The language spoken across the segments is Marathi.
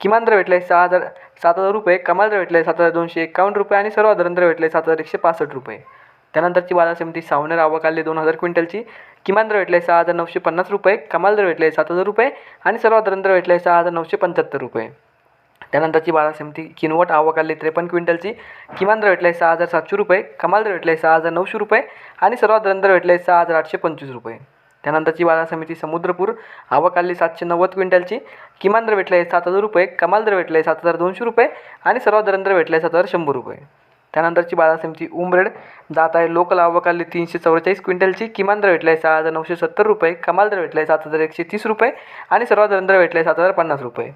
किमान दर आहे सहा हजार सात हजार रुपये कमाल दर भेटले सात हजार दोनशे एकावन्न रुपये आणि सर्वाधारण दर भेटले सात हजार एकशे पासष्ट रुपये. त्यानंतरची बाजार समिती सावनेर आवक आली दोन हजार क्विंटलची. किमान दर आहे सहा हजार नऊशे पन्नास रुपये कमाल दर भेटले सात हजार रुपये आणि सर्वाधारण दर आहे सहा हजार नऊशे पंच्याहत्तर रुपये. त्यानंतरची बाजार समिती किनवट आवक आली त्रेपन्न क्विंटलची. किमान दर आहे सहा हजार सातशे रुपये कमाल दर भेटले सहा हजार नऊशे रुपये आणि सर्वाधारण दर आहे सहा हजार आठशे पंचवीस रुपये. त्यानंतरची बाजार समिती समुद्रपूर आवक आली सातशे नव्वद क्विंटलची. किमान दर भेटले सात हजार रुपये कमाल दर भेटले सात हजार दोनशे रुपये आणि सर्वाधारण दर भेटले सात हजार शंभर रुपये. त्यानंतरची बाजार समिती उमरेड जात आहे लोकल आवक आली तीनशे चौवेचाळीस क्विंटलची. किमान दर भेटले सहा हजार नऊशे सत्तर रुपये कमाल दर भेटले सात हजार एकशे तीस रुपये आणि सर्वाधारण दर आहे सात हजार पन्नास रुपये.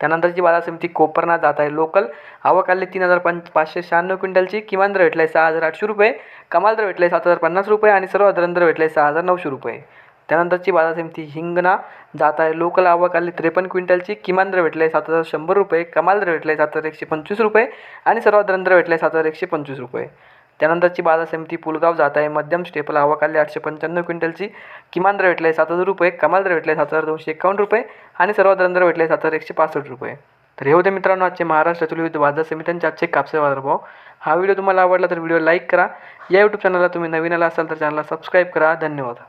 त्यानंतरची बाजार समिती कोपरना जात आहे लोकल आवक आली तीन हजार पंच पाचशे शहाण्णव क्विंटलची. किमान दर भेटले सहा हजार आठशे रुपये कमाल दर भेटले सात हजार पन्नास रुपये आणि सर्वाधारण दर भेटले सहा हजार नऊशे रुपये. त्यानंतरची बाजार समिती हिंगणा जात आहे. लोकल आवक आली त्रेपन्न क्विंटलची. किमान दर भेटले सात हजार शंभर रुपये. कमाल दर भेटले सात हजार एकशे पंचवीस रुपये. आणि सर्वात दर भेटले सात हजार एकशे पंचवीस रुपये. त्यानंतरची बाजार समिती पुलगाव जात आहे. मध्यम स्टेपल आवक आली आठशे पंच्याण्णव क्विंटलची. किमान दर भेटले सात हजार रुपये. कमाल दर भेटले सात हजार दोनशे एकावन्न रुपये. आणि सर्वात दर भेटले सात हजार एकशे पासष्ट रुपये. तर हे होते मित्रांनो आजचे महाराष्ट्रातील विविध बाजार समित्यांचे आजचे कापसे बाजारभाव. हा व्हिडिओ तुम्हाला आवडला तर व्हिडिओ लाईक करा. या यूट्यूब चॅनलला तुम्ही नवीन आला असाल तर चॅनलला सबस्क्राईब करा. धन्यवाद.